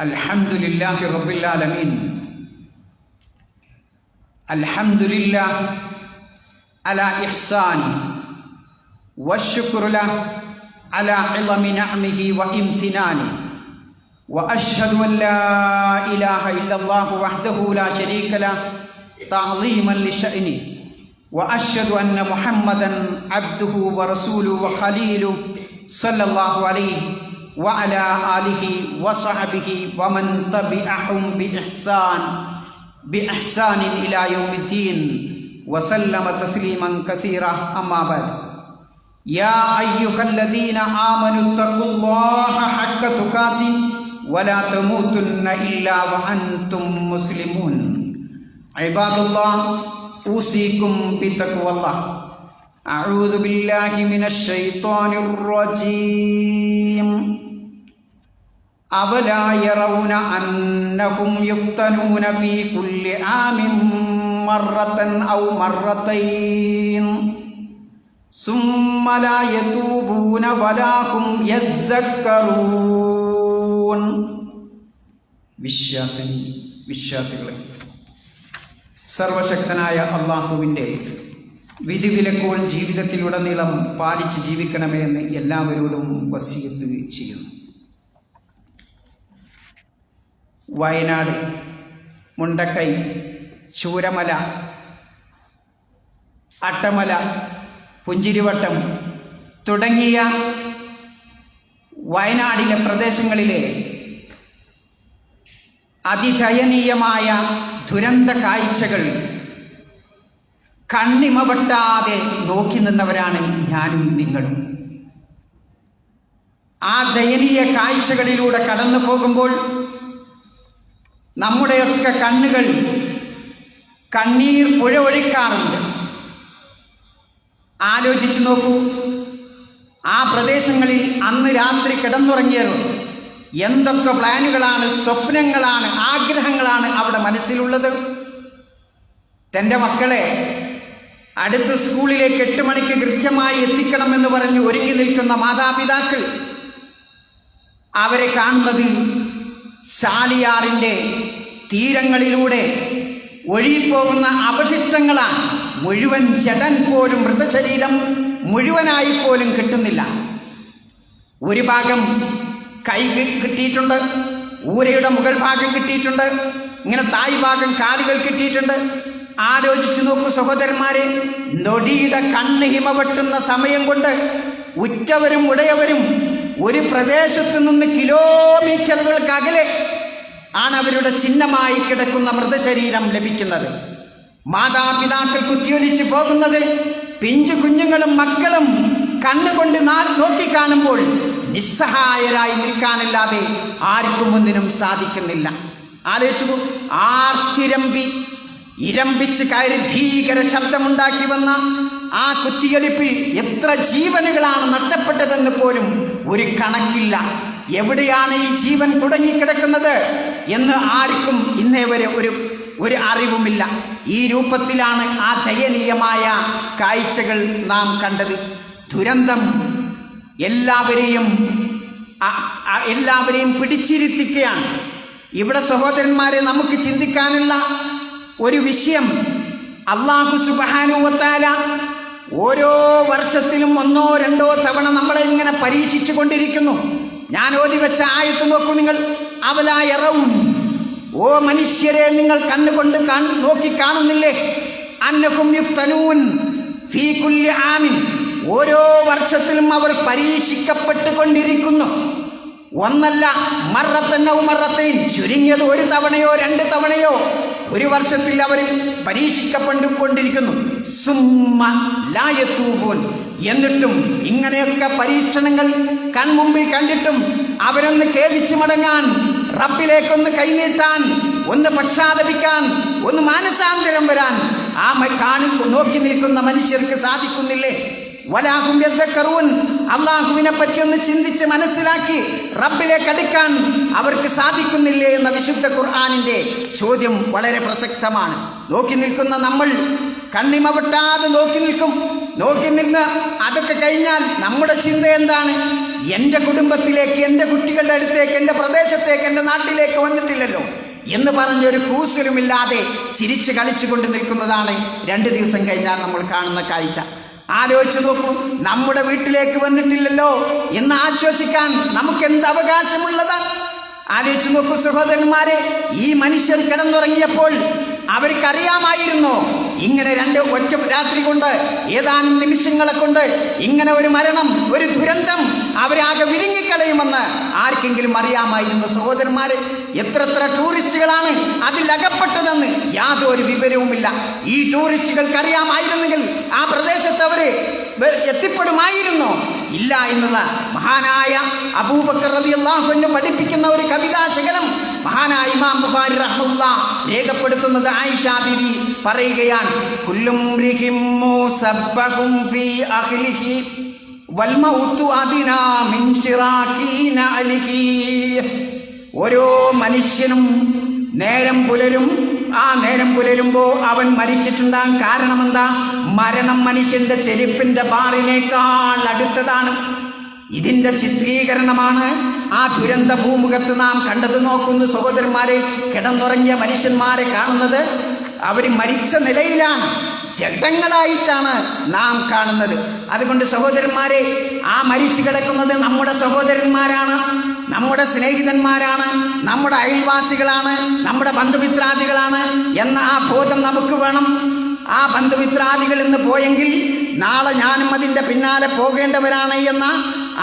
الحمد لله رب العالمين الحمد لله على إحسانه والشكر له على عظم نعمه وامتنانه واشهد ان لا اله الا الله وحده لا شريك له تعظيما لشأنه واشهد ان محمدا عبده ورسوله وخليله صلى الله عليه وعلى آله وصحبه ومن تبعهم بإحسان بإحسان إلى يوم الدين وسلم تسليما كثيرا أما بعد. يا أيها الذين آمنوا اتقوا الله حق تقاته ولا تموتن إلا وأنتم مسلمون. عباد الله أوصيكم بتقوى الله. أعوذ بالله من الشيطان الرجيم. أولا يرون أنهم يفتنون في كل عام مرة أو مرتين ثم لا يتوبون ولا هم يذكرون വിശ്വാസിനി വിശ്വാസികളെ സർവശക്തനായ അള്ളാഹുവിൻ്റെ വിധിവിലക്കുകൾ ജീവിതത്തിലുടനീളം പാലിച്ച് ജീവിക്കണമേ എന്ന് എല്ലാവരോടും വസീയത്ത് ചെയ്യുന്നു വയനാട് മുണ്ടക്കൈ ചൂരമല അട്ടമല പുഞ്ചിരിവട്ടം തുടങ്ങിയ വയനാടിലെ പ്രദേശങ്ങളിലെ അതിദയനീയമായ ദുരന്ത കാഴ്ചകൾ കണ്ണിമവട്ടാതെ നോക്കി നിന്നവരാണ് ഞാനും നിങ്ങളും. ആ ദയനീയ കാഴ്ചകളിലൂടെ കടന്നു പോകുമ്പോൾ നമ്മുടെയൊക്കെ കണ്ണുകൾ കണ്ണീർ പുഴ ഒഴിക്കാറുണ്ട്. ആലോചിച്ചു നോക്കൂ. ആ പ്രദേശങ്ങളിൽ അന്ന് രാത്രി കിടന്നുറങ്ങിയവർ എന്തൊക്കെ പ്ലാനുകളാണ് സ്വപ്നങ്ങളാണ് ആഗ്രഹങ്ങളാണ് അവിടെ മനസ്സിലുള്ളത്? തന്റെ മക്കളെ അടുത്ത സ്കൂളിലേക്ക് എട്ട് മണിക്ക് കൃത്യമായി എത്തിക്കണമെന്ന് പറഞ്ഞ് ഒരുങ്ങി നിൽക്കുന്ന മാതാപിതാക്കൾ അവരെ കാണുന്നത് ശാലിയാറിന്റെ തീരങ്ങളിലൂടെ ഒഴുകിപ്പോകുന്ന അവശിഷ്ടങ്ങളാണ് മുഴുവൻ ചടൻ പോലും മൃതശരീരം മുഴുവനായി പോലും കിട്ടുന്നില്ല. ഒരു ഭാഗം കൈ കിട്ടിയിട്ടുണ്ട് ഊരയുടെ മുകൾ ഭാഗം കിട്ടിയിട്ടുണ്ട് ഇങ്ങനെ തായ് ഭാഗം കാലുകൾ കിട്ടിയിട്ടുണ്ട്. ആലോചിച്ചു നോക്കൂ സഹോദരന്മാരെ നൊടിയുടെ കണ്ണ് ഹിമവെട്ടുന്ന സമയം കൊണ്ട് ഉറ്റവരും ഉടയവരും ഒരു പ്രദേശത്ത് നിന്ന് കിലോമീറ്ററുകൾക്ക് അകലെ ആണ് അവരുടെ ചിഹ്നമായി കിടക്കുന്ന മൃതശരീരം ലഭിക്കുന്നത്. മാതാപിതാക്കൾ കുത്തിയൊലിച്ചു പോകുന്നത് പിഞ്ചു കുഞ്ഞുങ്ങളും മക്കളും കണ്ണുകൊണ്ട് നോക്കിക്കാണുമ്പോൾ നിസ്സഹായരായി നിൽക്കാനല്ലാതെ ആർക്കും ഒന്നിനും സാധിക്കുന്നില്ല. ആലോചിച്ചു ആർത്തിരമ്പി ഇരമ്പിച്ച് കയറി ഭീകര ശബ്ദമുണ്ടാക്കി വന്ന ആ കുത്തിയൊലിപ്പിൽ എത്ര ജീവനുകളാണ് നഷ്ടപ്പെട്ടതെന്ന് പോലും ഒരു കണക്കില്ല. എവിടെയാണ് ഈ ജീവൻ കുടങ്ങിക്കിടക്കുന്നത്? എന്ന് ആർക്കും ഇന്നേ വരെ ഒരു ഒരു അറിവുമില്ല. ഈ രൂപത്തിലാണ് ആ ദയനീയമായ കാഴ്ചകൾ നാം കണ്ടത്. ദുരന്തം എല്ലാവരെയും എല്ലാവരെയും പിടിച്ചിരുത്തിക്കുകയാണ്. ഇവിടെ സഹോദരന്മാരെ നമുക്ക് ചിന്തിക്കാനുള്ള ഒരു വിഷയം അള്ളാഹു സുബാനുവത്താല ഓരോ വർഷത്തിലും ഒന്നോ രണ്ടോ തവണ നമ്മളെ ഇങ്ങനെ പരീക്ഷിച്ചു കൊണ്ടിരിക്കുന്നു. ഞാൻ ഓതി വെച്ച ആയത്ത് നോക്കൂ നിങ്ങൾ. അവലായറവും. ഓ മനുഷ്യരെ നിങ്ങൾ കണ്ണുകൊണ്ട് നോക്കി കാണുന്നില്ലേ? അന്നഹും യുഫ്തനൂൻ ഫീ കുല്ലി ആമിൻ. ഓരോ വർഷത്തിലും അവർ പരീക്ഷിക്കപ്പെട്ടുകൊണ്ടിരിക്കുന്നു. ഒന്നല്ല മറത്തന്നവും മറത്തേൻ. ചുരുങ്ങിയത് ഒരു തവണയോ രണ്ട് തവണയോ ഒരു വർഷത്തിൽ അവർ പരീക്ഷിക്കപ്പെട്ടുകൊണ്ടിരിക്കുന്നു. സുമ്മ ലായത്തൂപോൻ എന്നിട്ടും ഇങ്ങനെയൊക്കെ പരീക്ഷണങ്ങൾ കൺമുമ്പിൽ കണ്ടിട്ടും അവരൊന്ന് ഖേദിച്ചു മടങ്ങാൻ റബ്ബിലേക്കൊന്ന് കൈനീട്ടാൻ ഒന്ന് പക്ഷാതപിക്കാൻ ഒന്ന് മാനസാന്തരം വരാൻ ആ കാണി നോക്കി നിൽക്കുന്ന മനുഷ്യർക്ക് സാധിക്കുന്നില്ലേ? വലാഹും യദ്ദക്കറൂൻ. അള്ളാഹുവിനെ പറ്റി ഒന്ന് ചിന്തിച്ച് മനസ്സിലാക്കി റബ്ബിലേക്ക് അടുക്കാൻ അവർക്ക് സാധിക്കുന്നില്ലേ എന്ന വിശുദ്ധ ഖുർആാനിന്റെ ചോദ്യം വളരെ പ്രസക്തമാണ്. നോക്കി നിൽക്കുന്ന നമ്മൾ കണ്ണിമ വെട്ടാതെ നോക്കി നിൽക്കും. നോക്കി നിന്ന് അതൊക്കെ കഴിഞ്ഞാൽ നമ്മുടെ ചിന്ത എന്താണ്? എന്റെ കുടുംബത്തിലേക്ക് എന്റെ കുട്ടികളുടെ അടുത്തേക്ക് എന്റെ പ്രദേശത്തേക്ക് എന്റെ നാട്ടിലേക്ക് വന്നിട്ടില്ലല്ലോ എന്ന് പറഞ്ഞൊരു കൂസലുമില്ലാതെ ചിരിച്ച് കളിച്ചുകൊണ്ട് നിൽക്കുന്നതാണ് രണ്ട് ദിവസം കഴിഞ്ഞാൽ നമ്മൾ കാണുന്ന കാഴ്ച. ആലോചിച്ചു നോക്കൂ നമ്മുടെ വീട്ടിലേക്ക് വന്നിട്ടില്ലല്ലോ എന്ന് ആശ്വസിക്കാൻ നമുക്ക് എന്ത് അവകാശമുള്ളതാണ് ആലോചിച്ചു നോക്കൂ സഹോദരന്മാരെ ഈ മനുഷ്യർ കിടന്നുറങ്ങിയപ്പോൾ അവർക്കറിയാമായിരുന്നോ? ഇങ്ങനെ രണ്ട് ഒറ്റ രാത്രി കൊണ്ട് ഏതാനും നിമിഷങ്ങളെ കൊണ്ട് ഇങ്ങനെ ഒരു മരണം ഒരു ദുരന്തം അവരാകെ വിഴുങ്ങിക്കളയുമെന്ന് ആർക്കെങ്കിലും അറിയാമായിരുന്ന സഹോദരന്മാർ എത്രത്ര ടൂറിസ്റ്റുകളാണ് അതിലകപ്പെട്ടതെന്ന് യാതൊരു വിവരവുമില്ല. ഈ ടൂറിസ്റ്റുകൾക്ക് അറിയാമായിരുന്നെങ്കിൽ ആ പ്രദേശത്ത് അവർ എത്തിപ്പെടുമായിരുന്നോ? ഇല്ല എന്നുള്ള മഹാനായ അബൂബക്കർ അൻഹു പഠിപ്പിക്കുന്ന ഒരു കവിതാ ശകലം മഹാനായ ഇമാം ബുഖാരി റഹ്മുല്ല രേഖപ്പെടുത്തുന്നത് ആയിഷ ബിബി പറയുകയാണ്. കുല്ലും ഓരോ മനുഷ്യനും നേരം പുലരും ആ നേരം പുലരുമ്പോൾ അവൻ മരിച്ചിട്ടുണ്ടാകും കാരണം എന്താ മരണം മനുഷ്യന്റെ ചെരുപ്പിന്റെ പാറിനേക്കാൾ അടുത്തതാണ്. ഇതിന്റെ ചിത്രീകരണമാണ് ആ ദുരന്ത ഭൂമുഖത്ത് നാം കണ്ടത്. നോക്കുന്നു സഹോദരന്മാരെ കിടന്നുറങ്ങിയ മനുഷ്യന്മാരെ കാണുന്നത്. അവർ മരിച്ച നിലയിലാണ്. ജഡങ്ങളായിട്ടാണ് നാം കാണുന്നത്. അതുകൊണ്ട് സഹോദരന്മാരെ ആ മരിച്ചു കിടക്കുന്നത് നമ്മുടെ സഹോദരന്മാരാണ് നമ്മുടെ സ്നേഹിതന്മാരാണ് നമ്മുടെ അയൽവാസികളാണ് നമ്മുടെ ബന്ധുമിത്രാദികളാണ് എന്ന ആ ബോധം നമുക്ക് വേണം. ആ ബന്ധുമിത്രാദികൾ ഇന്ന് പോയെങ്കിൽ നാളെ ഞാനും അതിൻ്റെ പിന്നാലെ പോകേണ്ടവരാണ് എന്ന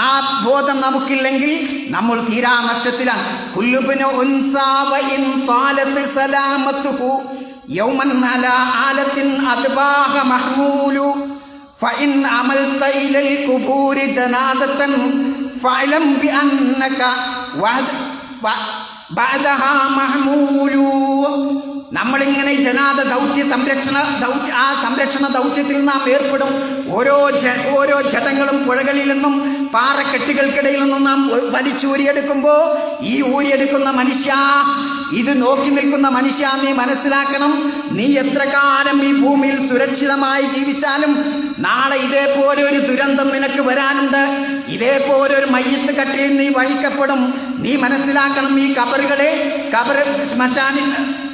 ആ ബോധം നമുക്കില്ലെങ്കിൽ നമ്മൾ തീരാ നഷ്ടത്തിലാണ് കുല്ലുബിന് ഉൻസാവ ഇൻ താലത്ത് സലാമത്തുഹു യൗമൻ അലാ ആലത്തിൻ അദ്ബാഹ മഹ്മൂലു فإن عملت إلى القبور جنازة فاعلم بأنك وعد بعدها محمول നമ്മളിങ്ങനെ ജനാത ദൗത്യ സംരക്ഷണ ദൗത്യ ആ സംരക്ഷണ ദൗത്യത്തിൽ നാം ഏർപ്പെടും. ഓരോ ഓരോ ജടങ്ങളും പുഴകളിൽ നിന്നും പാറക്കെട്ടുകൾക്കിടയിൽ നിന്നും നാം വലിച്ചൂരിയെടുക്കുമ്പോൾ ഈ ഊരിയെടുക്കുന്ന മനുഷ്യ ഇത് നോക്കി നിൽക്കുന്ന മനുഷ്യ നീ മനസ്സിലാക്കണം. നീ എത്ര കാലം ഈ ഭൂമിയിൽ സുരക്ഷിതമായി ജീവിച്ചാലും നാളെ ഇതേപോലെ ഒരു ദുരന്തം നിനക്ക് വരാനുണ്ട്. ഇതേപോലെ ഒരു മയ്യത്ത് കട്ടിൽ നീ വഹിക്കപ്പെടും. നീ മനസ്സിലാക്കണം ഈ കബറുകളെ. കബർ ശ്മശാനി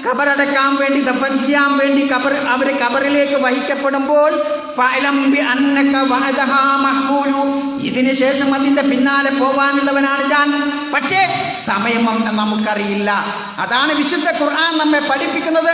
കബറടക്കാൻ വേണ്ടി ദഫൻ ചെയ്യാൻ വേണ്ടി കബർ അവർ കബറിലേക്ക് വഹിക്കപ്പെടുമ്പോൾ ഫഅലം ബി അന്നക വഅദഹാ മഹ്മൂലു. ഇതിന് ശേഷം അതിന്റെ പിന്നാലെ പോവാനുള്ളവനാണ് ഞാൻ. പക്ഷേ സമയം നമുക്കറിയില്ല. അതാണ് വിശുദ്ധ ഖുർആൻ നമ്മെ പഠിപ്പിക്കുന്നത്.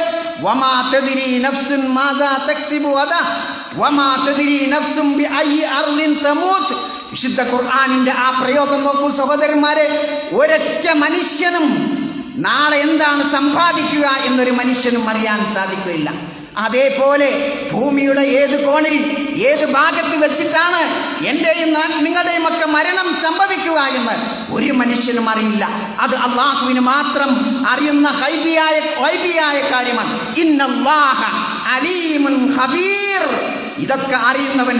വിശുദ്ധ ഖുർആാനിന്റെ ആ പ്രയോഗം നോക്കൂ സഹോദരന്മാരെ. ഒരൊറ്റ മനുഷ്യനും നാളെ എന്താണ് സമ്പാദിക്കുക എന്നൊരു മനുഷ്യനും അറിയാൻ സാധിക്കുകയില്ല. അതേപോലെ ഭൂമിയുടെ ഏത് കോണിൽ ഏത് ഭാഗത്ത് വെച്ചിട്ടാണ് എന്റെയും നിങ്ങളുടെയും ഒക്കെ മരണം സംഭവിക്കുക എന്ന് ഒരു മനുഷ്യനും അറിയില്ല. അത് അള്ളാഹുവിന് മാത്രം അറിയുന്ന ഹൈബിയായ ഹൈബിയായ കാര്യമാണ്. ഇന്നല്ലാഹ അലീമുൻ ഖബീർ. ഇതൊക്കെ അറിയുന്നവൻ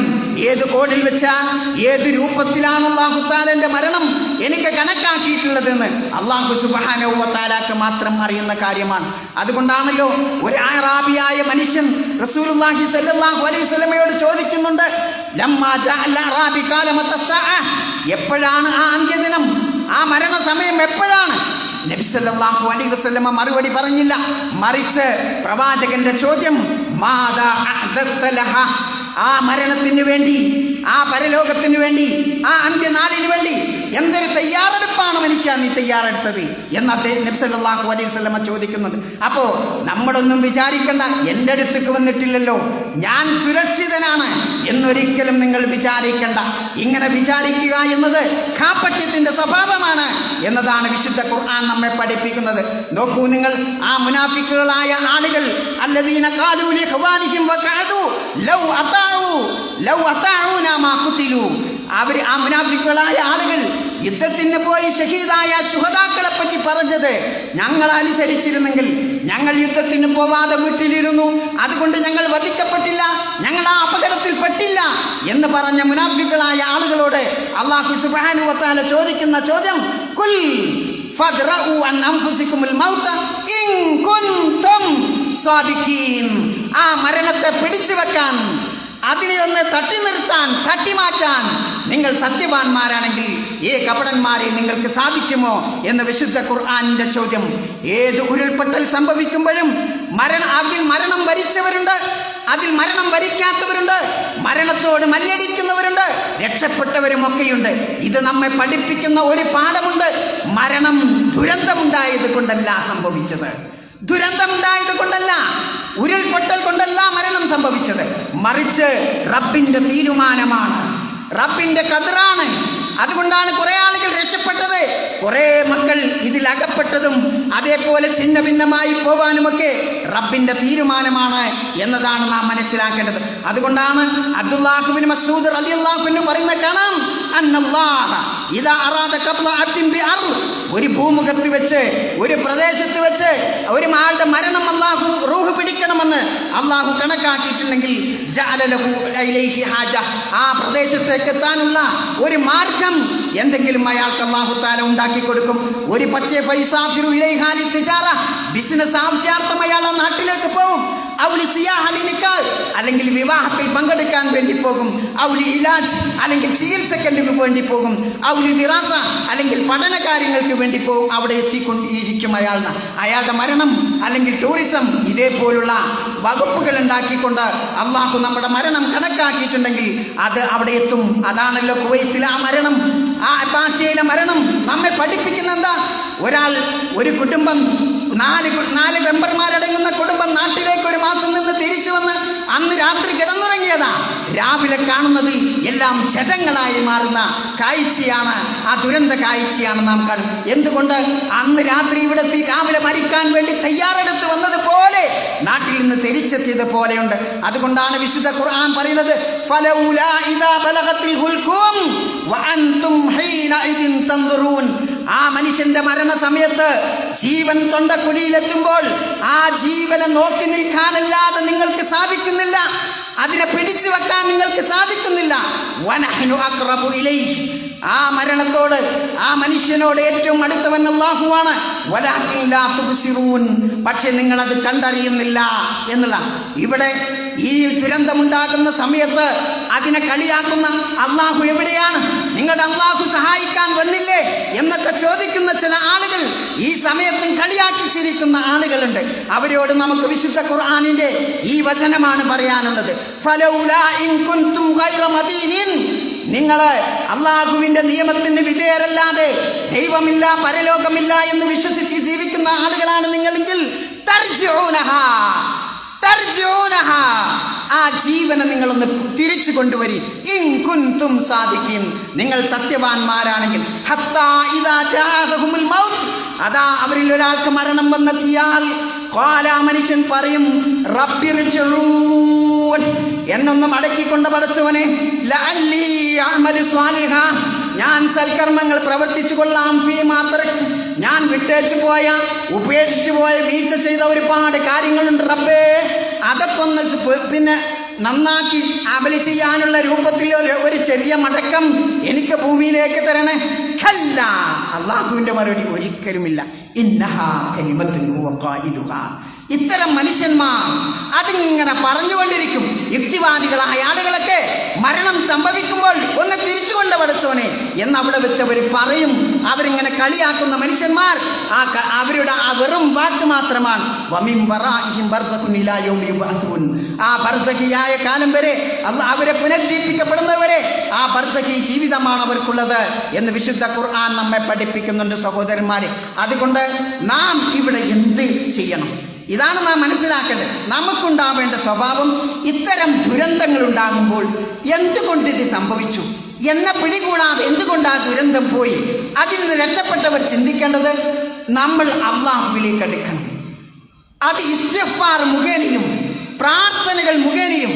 ഏത് കോണിൽ വെച്ച ഏത് രൂപത്തിലാണ് അള്ളാഹുത്താലന്റെ മരണം എനിക്ക് കണക്കാക്കിയിട്ടുള്ളതെന്ന് അള്ളാഹു സുബാനവുത്താലാക്ക് മാത്രം അറിയുന്ന കാര്യമാണ്. അതുകൊണ്ടാണല്ലോ ഒരു ആറാബിയായ മനുഷ്യൻ റസൂലുള്ളാഹി സല്ലാഹു അലൈഹി വസല്ലമയോട് ചോദിക്കുന്നുണ്ട്. എപ്പോഴാണ് ആ അന്ത്യദിനം? ആ മരണസമയം എപ്പോഴാണ്? നബി സല്ലല്ലാഹു അലൈഹി വസല്ലമ മറുപടി പറഞ്ഞില്ല. മറിച്ച് പ്രവാചകന്റെ ചോദ്യം. ആ മരണത്തിന് വേണ്ടി ആ പരലോകത്തിന് വേണ്ടി ആ അന്ത്യനാളിന് വേണ്ടി എന്തൊരു തയ്യാറെടുപ്പാണ് മനുഷ്യ നീ തയ്യാറെടുത്തത് എന്ന് അദ്ദേഹം നബി സല്ലല്ലാഹു അലൈഹി വസല്ലമ ചോദിക്കുന്നുണ്ട്. അപ്പോൾ നമ്മളൊന്നും വിചാരിക്കണ്ട എന്റെ അടുത്തേക്ക് വന്നിട്ടില്ലല്ലോ. ഞാൻ സുരക്ഷിതനാണ്. എന്നൊരിക്കലും നിങ്ങൾ വിചാരിക്കണ്ട. ഇങ്ങനെ വിചാരിക്കുക എന്നത് കാപ്പട്യത്തിന്റെ സ്വഭാവമാണ്. എന്നതാണ് വിശുദ്ധ ഖുർആൻ നമ്മെ പഠിപ്പിക്കുന്നത്. നോക്കൂ നിങ്ങൾ ആ മുനാഫിക്കുകളായ ആളുകൾ അല്ലദീന ലി ലൗ മാ അവർ ആ മുനാഫിക്കുകളായ ആളുകൾ യുദ്ധത്തിന് പോയി ഷഹീദായ ശുഹതാക്കളെ പറ്റി പറഞ്ഞത് ഞങ്ങൾ അനുസരിച്ചിരുന്നെങ്കിൽ ഞങ്ങൾ യുദ്ധത്തിന് പോവാതെ വീട്ടിലിരുന്നു. അതുകൊണ്ട് ഞങ്ങൾ വധിക്കപ്പെട്ടില്ല. ഞങ്ങൾ ആ അപകടത്തിൽ പെട്ടില്ല എന്ന് പറഞ്ഞ മുനാഫിക്കുകളായ ആളുകളോട് അള്ളാഹു സുബാനുവത്താല ചോദിക്കുന്ന ചോദ്യം കുൽ ആ മരണത്തെ പിടിച്ചു വെക്കാൻ അതിനെ ഒന്ന് തട്ടി നിർത്താൻ തട്ടി മാറ്റാൻ നിങ്ങൾ സത്യവാന്മാരാണെങ്കിൽ ഈ കപടന്മാരെ നിങ്ങൾക്ക് സാധിക്കുമോ എന്ന് വിശുദ്ധ ഖുർആാനിന്റെ ചോദ്യം. ഏത് ഉരുൾപൊട്ടൽ സംഭവിക്കുമ്പോഴും മരണ അതിൽ മരണം വരിച്ചവരുണ്ട് അതിൽ മരണം വരിക്കാത്തവരുണ്ട് മരണത്തോട് മല്ലടിക്കുന്നവരുണ്ട് രക്ഷപ്പെട്ടവരും ഒക്കെയുണ്ട് ഇത് നമ്മെ പഠിപ്പിക്കുന്ന ഒരു പാഠമുണ്ട്. മരണം ദുരന്തമുണ്ടായത് കൊണ്ടല്ല സംഭവിച്ചത്. ദുരന്തമുണ്ടായത് കൊണ്ടല്ല ഉരുൾപൊട്ടൽ കൊണ്ടല്ല മരണം സംഭവിച്ചത്. മറിച്ച് റബ്ബിന്റെ തീരുമാനമാണ്. റബ്ബിന്റെ കതിറാണ് അതുകൊണ്ടാണ് കുറെ ആളുകൾ രക്ഷപ്പെട്ടത്. കുറെ മക്കൾ ഇതിൽ അകപ്പെട്ടതും അതേപോലെ ഛിന്ന ഭിന്നമായി പോവാനുമൊക്കെ റബ്ബിന്റെ തീരുമാനമാണ് എന്നതാണ് നാം മനസ്സിലാക്കേണ്ടത്. അതുകൊണ്ടാണ് അബ്ദുല്ലാഹുബിൻ മസൂദ് റളിയല്ലാഹുവിന് പറയുന്ന കാണാം ഒരു ഭൂമുഖത്ത് വെച്ച് ഒരു പ്രദേശത്ത് വെച്ച് ഒരു ആളുടെ മരണം അള്ളാഹു റൂഹ് പിടിക്കണമെന്ന് അള്ളാഹു കണക്കാക്കിയിട്ടുണ്ടെങ്കിൽ ഹാജ. ആ പ്രദേശത്തേക്ക് എത്താനുള്ള ഒരു മാർഗം എന്തെങ്കിലും അയാൾക്ക് അള്ളാഹു താല ഉണ്ടാക്കി കൊടുക്കും. ഒരു പക്ഷേ ബിസിനസ് ആവശ്യാർത്ഥം അയാൾ നാട്ടിലേക്ക് പോകും അല്ലെങ്കിൽ വിവാഹത്തിൽ പങ്കെടുക്കാൻ വേണ്ടി പോകും. ഔലി ഇലാജ് അല്ലെങ്കിൽ ചികിത്സയ്ക്ക് വേണ്ടി പോകും. ഔലി ദിറാസ അല്ലെങ്കിൽ പഠന കാര്യങ്ങൾക്ക് വേണ്ടി പോകും. അവിടെ എത്തിക്കൊണ്ടിരിക്കും അയാൾ. അയാളുടെ മരണം അല്ലെങ്കിൽ ടൂറിസം ഇതേപോലുള്ള വകുപ്പുകൾ ഉണ്ടാക്കിക്കൊണ്ട് അള്ളാഹു നമ്മുടെ മരണം കണക്കാക്കിയിട്ടുണ്ടെങ്കിൽ അത് അവിടെ എത്തും. അതാണല്ലോ കുവൈത്തിലെ ആ മരണം. ആ അപ്പാശയിലെ മരണം. നമ്മെ പഠിപ്പിക്കുന്ന എന്താ? ഒരാൾ ഒരു കുടുംബം നാല് നാല് മെമ്പർമാരടങ്ങുന്ന കുടുംബം നാട്ടിലേക്ക് ഒരു മാസം നിന്ന് തിരിച്ചു വന്ന് അന്ന് രാത്രി കിടന്നുറങ്ങിയതാ. രാവിലെ കാണുന്നത് എല്ലാം ചടങ്ങളായി മാറുന്ന കാഴ്ചയാണ്. ആ ദുരന്ത കാഴ്ചയാണ് നാം കാണുന്നത്. എന്തുകൊണ്ട്? അന്ന് രാത്രി ഇവിടെ രാവിലെ മരിക്കാൻ വേണ്ടി തയ്യാറെടുത്ത് വന്നതുപോലെ നാട്ടിൽ നിന്ന് തിരിച്ചെത്തിയത് പോലെയുണ്ട്. അതുകൊണ്ടാണ് വിശുദ്ധ ഖുർആൻ പറയുന്നത് ഫലൗലാ ഇദാ വഅൻതും ആ മനുഷ്യന്റെ മരണസമയത്ത് ജീവൻ തൊണ്ടക്കുഴിയിലെത്തുമ്പോൾ ആ ജീവനെ നോക്കി നിൽക്കാനല്ലാതെ നിങ്ങൾക്ക് സാധിക്കുന്നില്ല. അതിനെ പിടിച്ചു വെക്കാൻ നിങ്ങൾക്ക് സാധിക്കുന്നില്ല. ആ മരണത്തോട് ആ മനുഷ്യനോട് ഏറ്റവും അടുത്തവൻ അള്ളാഹുവാണ് പക്ഷെ അത് കണ്ടറിയുന്നില്ല എന്നുള്ള. ഇവിടെ ഈ ദുരന്തമുണ്ടാകുന്ന സമയത്ത് അതിനെ കളിയാക്കുന്ന അള്ളാഹു എവിടെയാണ്? നിങ്ങളുടെ അള്ളാഹു സഹായിക്കാൻ വന്നില്ലേ എന്നൊക്കെ ചോദിക്കുന്ന ചില ആളുകൾ ഈ സമയത്തും കളിയാക്കി ചിരിക്കുന്ന ആളുകളുണ്ട്. അവരോട് നമുക്ക് വിശുദ്ധ ഖുർആാനിന്റെ ഈ വചനമാണ് പറയാനുള്ളത്. ഗൈറ മദീനിൻ. നിങ്ങൾ അള്ളാഹുവിന്റെ നിയമത്തിന് വിധേയരല്ലാതെ ദൈവമില്ല പരലോകമില്ല എന്ന് വിശ്വസിച്ച് ജീവിക്കുന്ന ആളുകളാണ് നിങ്ങളെങ്കിൽ. ആ ജീവനെ നിങ്ങളൊന്ന് തിരിച്ചു കൊണ്ടുവരി. ഇൻകുന്തും സാധിക്കും നിങ്ങൾ സത്യവാന്മാരാണെങ്കിൽ അതാ അവരിൽ ഒരാൾക്ക് മരണം വന്നെത്തിയാൽ കോലാ മനുഷ്യൻ പറയും റബ്ബിർജിഊൻ. എന്നൊന്നും അടക്കിക്കൊണ്ട് പടച്ചവനെ ഞാൻ സൽക്കർമ്മങ്ങൾ പ്രവർത്തിച്ചു കൊള്ളാം ഫീ മാത്ര ഞാൻ വിട്ടേച്ചു പോയ ഉപേക്ഷിച്ചു പോയ വീഴ്ച ചെയ്ത ഒരുപാട് കാര്യങ്ങളുണ്ട് റബ്ബേ. അതൊക്കെ ഒന്ന് പിന്നെ നന്നാക്കി അമലി ചെയ്യാനുള്ള രൂപത്തിൽ ഒരു ഒരു ചെറിയ മടക്കം എനിക്ക് ഭൂമിയിലേക്ക് തരണേ. അല്ല അള്ളാഹുവിന്റെ മറുപടി ഒരിക്കലുമില്ല. ഇത്തരം മനുഷ്യന്മാർ അതിങ്ങനെ പറഞ്ഞുകൊണ്ടിരിക്കും. യുക്തിവാദികളായ ആളുകളൊക്കെ മരണം സംഭവിക്കുമ്പോൾ ഒന്ന് തിരിച്ചു കൊണ്ട് പടച്ചോനെ എന്ന് അവിടെ വെച്ച് അവർ പറയും. അവരിങ്ങനെ കളിയാക്കുന്ന മനുഷ്യന്മാർ ആ അവരുടെ ആ വെറും വാക്ക് മാത്രമാണ്. ബർസഖുൻ ഇലാ യൗമി യുബ്അസൂൻ. ആ പരസഖിയായ കാലം വരെ അവരെ പുനർജീവിപ്പിക്കപ്പെടുന്നവരെ ആ പരസഖി ജീവിതമാണ് അവർക്കുള്ളത് എന്ന് വിശുദ്ധ ഖുർആൻ നമ്മെ പഠിപ്പിക്കുന്നുണ്ട് സഹോദരന്മാരെ. അതുകൊണ്ട് നാം ഇവിടെ എന്ത് ചെയ്യണം? ഇതാണ് നാം മനസ്സിലാക്കേണ്ടത്. നമുക്കുണ്ടാവേണ്ട സ്വഭാവം ഇത്തരം ദുരന്തങ്ങൾ ഉണ്ടാകുമ്പോൾ എന്തുകൊണ്ട് ഇത് സംഭവിച്ചു? എന്നെ പിടികൂടാതെ എന്തുകൊണ്ട് ആ ദുരന്തം പോയി? അതിൽ നിന്ന് രക്ഷപ്പെട്ടവർ ചിന്തിക്കേണ്ടത് നമ്മൾ അള്ളാഹുവിലേക്ക് എടുക്കണം. അത് ഇസ്തിഫാർ മുഖേനയും പ്രാർത്ഥനകൾ മുഖേനയും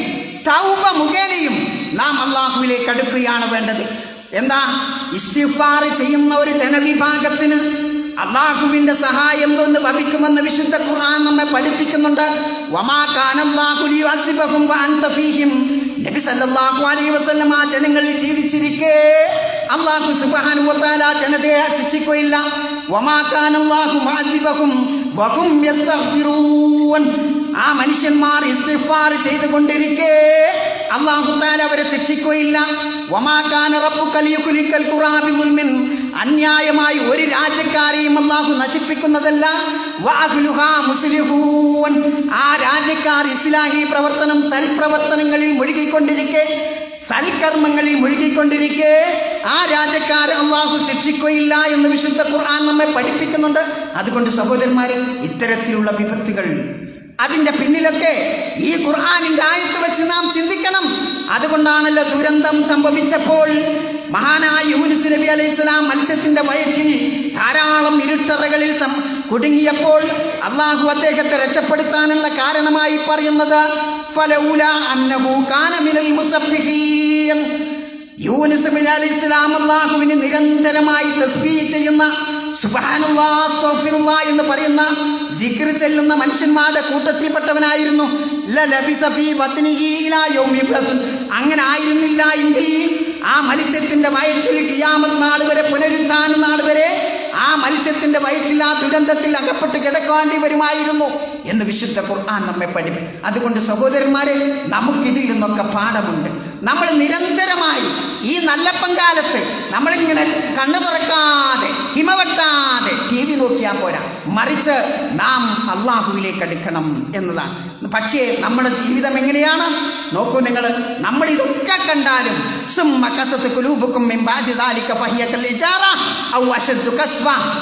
തൗബ മുഖേനയും നാം അള്ളാഹുവിലേക്ക് അടുക്കുകയാണ് വേണ്ടത്. എന്താ? ഇസ്തിഫാർ ചെയ്യുന്ന ഒരു ജനവിഭാഗത്തിന് അള്ളാഹുവിന്റെ സഹായം എന്തൊന്ന് ഭവിക്കുമെന്ന് വിശുദ്ധ ഖുർആൻ നമ്മെ പഠിപ്പിക്കുന്നുണ്ട്. നബി സല്ലല്ലാഹു അലൈഹി വസല്ലം ആ ജനങ്ങളിൽ ജീവിച്ചിരിക്കെ അള്ളാഹു സുബ്ഹാനഹു വതആല ജനതയെ ശിക്ഷിക്കുകയില്ല വമാ കാനല്ലാഹു മുഅദ്ദിബഹും വഹും യസ്തഗ്ഫിറൂൻ. ആ മനുഷ്യന്മാർ ഇസ്തിഫാർ ചെയ്തുകൊണ്ടിരിക്കെ. അള്ളാഹുത്താല അവരെ ശിക്ഷിക്കുകയില്ല. അന്യായമായി ഒരു രാജ്യക്കാരെയും അള്ളാഹു നശിപ്പിക്കുന്നതല്ല. ആ രാജ്യക്കാർ ഇസ്ലാഹി പ്രവർത്തനം സൽപ്രവർത്തനങ്ങളിൽ മുഴുകിക്കൊണ്ടിരിക്കെ. സൽക്കർമ്മങ്ങളിൽ മുഴുകിക്കൊണ്ടിരിക്കെ. ആ രാജ്യക്കാരെ അള്ളാഹു ശിക്ഷിക്കുകയില്ല എന്ന് വിശുദ്ധ ഖുർആൻ നമ്മെ പഠിപ്പിക്കുന്നുണ്ട്. അതുകൊണ്ട് സഹോദരന്മാരെ ഇത്തരത്തിലുള്ള വിപത്തുകൾ അതിന്റെ പിന്നിലൊക്കെ ഈ ഖുർആാനിന്റെ ആയത്ത് വെച്ച് നാം ചിന്തിക്കണം. അതുകൊണ്ടാണല്ലോ ദുരന്തം സംഭവിച്ചപ്പോൾ മഹാനായ യൂനിസ് നബി അലൈഹി സ്വലാം മത്സ്യത്തിന്റെ വയറ്റിൽ ധാരാളം ഇരുട്ടറകളിൽ സം- കുടുങ്ങിയപ്പോൾ അള്ളാഹു അദ്ദേഹത്തെ രക്ഷപ്പെടുത്താനുള്ള കാരണമായി പറയുന്നത് യൂനിസ് അലൈഹി സ്വലാം അള്ളാഹുവിന് നിരന്തരമായി തസ്ബീ ചെയ്യുന്ന എന്ന് പറയുന്ന ജിക്ർ ചെല്ലുന്ന മനുഷ്യന്മാരുടെ കൂട്ടത്തിൽപ്പെട്ടവനായിരുന്നു. അങ്ങനെ ആയിരുന്നില്ല എങ്കിൽ ആ മത്സ്യത്തിന്റെ വയറ്റിൽ കിയാമത് നാൾ വരെ പുനരുത്ഥാന നാൾ വരെ ആ മത്സ്യത്തിന്റെ വയറ്റിൽ ആ ദുരന്തത്തിൽ അകപ്പെട്ട് കിടക്കേണ്ടി വരുമായിരുന്നു എന്ന് വിശുദ്ധ ഖുർആൻ നമ്മെ പഠിപ്പിക്കും അതുകൊണ്ട് സഹോദരന്മാരെ നമുക്കിതിൽ നിന്നൊക്കെ പാഠമുണ്ട്. നമ്മൾ നിരന്തരമായി ഈ നല്ല പങ്കാലത്ത് നമ്മളിങ്ങനെ കണ്ണു തുറക്കാതെ ഹിമവെട്ടാതെ ടി വി നോക്കിയാൽ പോരാ. മറിച്ച് നാം അള്ളാഹുവിലേക്ക് അടുക്കണം എന്നതാണ്. പക്ഷേ നമ്മുടെ ജീവിതം എങ്ങനെയാണ്? നോക്കൂ നിങ്ങൾ നമ്മൾ ഇതൊക്കെ കണ്ടാലും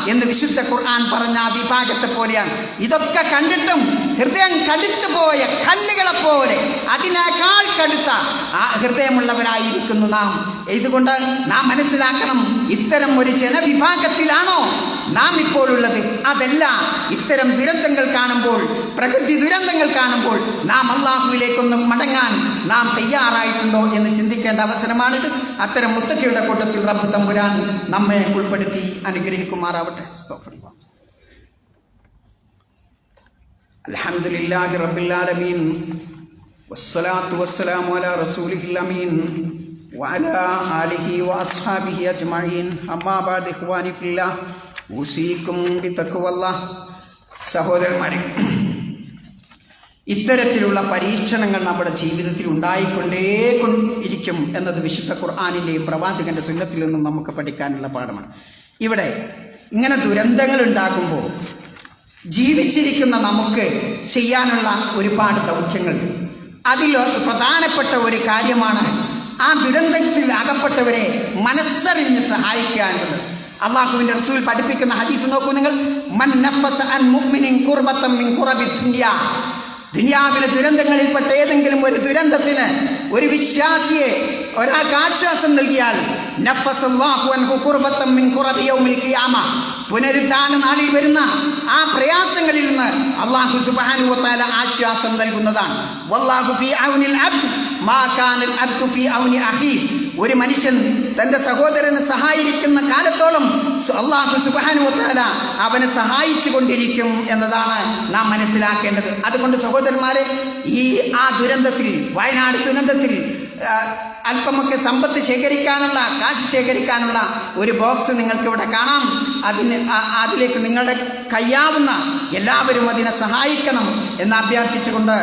എന്ന് വിശുദ്ധ ഖുർആൻ പറഞ്ഞ ആ വിഭാഗത്തെ പോലെയാണ്. ഇതൊക്കെ കണ്ടിട്ടും ഹൃദയം കടുത്തു പോയ കല്ലുകളെ പോലെ അതിനേക്കാൾ കടുത്ത ആ ഹൃദയമുള്ളവരായിരിക്കുന്നു നാം. ഇതുകൊണ്ട് നാം മനസ്സിലാക്കണം ഇത്തരം ഒരു ജനവിഭാഗത്തിലാണോ നാം ഇപ്പോൾ ഉള്ളത് അതല്ല ഇത്തരം ദുരന്തങ്ങൾ കാണുമ്പോൾ പ്രകൃതി ദുരന്തങ്ങൾ കാണുമ്പോൾ നാം അള്ളാഹുവിലേക്കൊന്ന് മടങ്ങാൻ നാം തയ്യാറായിട്ടുണ്ടോ എന്ന് ചിന്തിക്കേണ്ട അവസരമാണിത്. അത്തരം മുത്തക്കയുടെ കൂട്ടത്തിൽ റബ്ബ് തമ്പുരാൻ നമ്മെ ഉൾപ്പെടുത്തി അനുഗ്രഹിക്കുമാറാവട്ടെ. അലഹമുല്ലാ ആലമീൻ. വസ്സലാത്തു വസ്സലാമു അലാ അമീൻ. ഉസീക്കും ബിതഖ്വല്ലാഹ് സഹോദരന്മാരെ. ഇത്തരത്തിലുള്ള പരീക്ഷണങ്ങൾ നമ്മുടെ ജീവിതത്തിൽ ഉണ്ടായിക്കൊണ്ടേ ഇരിക്കും എന്നത് വിശുദ്ധ ഖുർആാനിന്റെയും പ്രവാചകന്റെ സുന്നത്തിൽ നിന്നും നമുക്ക് പഠിക്കാനുള്ള പാഠമാണ്. ഇവിടെ ഇങ്ങനെ ദുരന്തങ്ങൾ ഉണ്ടാകുമ്പോൾ ജീവിച്ചിരിക്കുന്ന നമുക്ക് ചെയ്യാനുള്ള ഒരുപാട് ദൗത്യങ്ങളുണ്ട് അതിൽ പ്രധാനപ്പെട്ട ഒരു കാര്യമാണ് ആ ദുരന്തത്തിൽ അകപ്പെട്ടവരെ മനസ്സറിഞ്ഞ് സഹായിക്കുക എന്നത്. അള്ളാഹുവിന്റെ റസൂൽ പഠിപ്പിക്കുന്ന ഹദീസ് നോക്കൂ നിങ്ങൾ. ദുനിയാവിലെ ദുരന്തങ്ങളിൽപ്പെട്ട ഏതെങ്കിലും ഒരു ദുരന്തത്തിന് ഒരു വിശ്വാസിയെ ഒരാൾക്ക് ആശ്വാസം നൽകിയാൽ പുനരുദ്ധാന നാളിൽ വരുന്ന ആ പ്രയാസങ്ങളിൽ നിന്ന് അള്ളാഹു സുബ്ഹാനഹു വതആല ആശ്വാസം നൽകുന്നതാണ്. ഒരു മനുഷ്യൻ തന്റെ സഹോദരനെ സഹായിക്കുന്ന കാലത്തോളം അള്ളാഹു സുബ്ഹാനഹു വതആല അവനെ സഹായിച്ചു കൊണ്ടിരിക്കും എന്നതാണ് നാം മനസ്സിലാക്കേണ്ടത്. അതുകൊണ്ട് സഹോദരന്മാരെ ഈ ആ ദുരന്തത്തിൽ വയനാട് ദുരന്തത്തിൽ അല്പമൊക്കെ സമ്പത്ത് ശേഖരിക്കാനുള്ള കാശ് ശേഖരിക്കാനുള്ള ഒരു ബോക്സ് നിങ്ങൾക്കിവിടെ കാണാം. അതിന് അതിലേക്ക് നിങ്ങളുടെ കയ്യാവുന്ന എല്ലാവരും അതിനെ സഹായിക്കണം എന്ന് അഭ്യർത്ഥിച്ചുകൊണ്ട്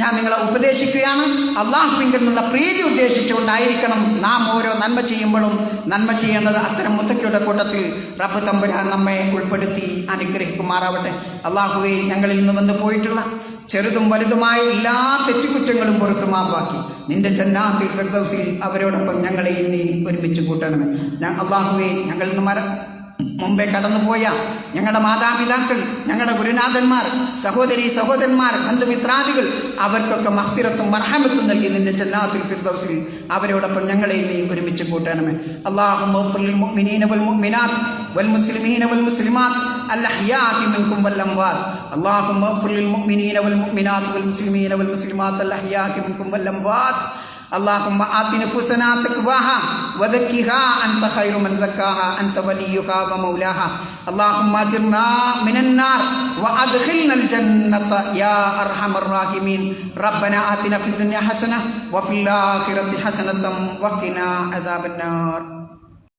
ഞാൻ നിങ്ങളെ ഉപദേശിക്കുകയാണ്. അള്ളാഹുവിങ്കിൽ നിന്നുള്ള പ്രീതി ഉദ്ദേശിച്ചുകൊണ്ടായിരിക്കണം നാം ഓരോ നന്മ ചെയ്യുമ്പോഴും നന്മ ചെയ്യേണ്ടത് അത്തരം മുത്തക്കയുടെ കൂട്ടത്തിൽ റബ്ബ് തമ്പുരാൻ നമ്മെ ഉൾപ്പെടുത്തി അനുഗ്രഹിക്കുമാറാവട്ടെ. അള്ളാഹുവെ ഞങ്ങളിൽ നിന്ന് വന്ന് പോയിട്ടുള്ള ചെറുതും വലുതുമായ എല്ലാ തെറ്റുകുറ്റങ്ങളും പുറത്തു മാപ്പാക്കി. നിന്റെ ജന്നാത്തിൽ ഫിർദൗസിൽ അവരോടൊപ്പം ഞങ്ങളെ ഇനി ഒരുമിച്ച് കൂട്ടണമേ. ഞാൻ അള്ളാഹുവെ ഞങ്ങളിൽ നിന്ന് മര മുമ്പേ കടന്നുപോയ ഞങ്ങളുടെ മാതാപിതാക്കൾ ഞങ്ങളുടെ ഗുരുനാഥന്മാർ സഹോദരി സഹോദരന്മാർ ബന്ധുമിത്രാദികൾ അവർക്കൊക്കെ മഹ്ഫിറത്തും മർഹമത്തും നൽകി നിന്റെ ജന്നാത്തിൽ ഫിർദൗസിൽ അവരോടൊപ്പം ഞങ്ങളെ നീ ഒരുമിച്ച് കൂട്ടണമേ. അള്ളാഹു اللهم آت نفوسنا تقواها وزكها أنت خير من زكاها أنت وليها ومولاها اللهم أجرنا من النار وأدخلنا الجنة يا أرحم الراحمين ربنا آتنا في الدنيا حسنة وفي الآخرة حسنة وقنا عذاب النار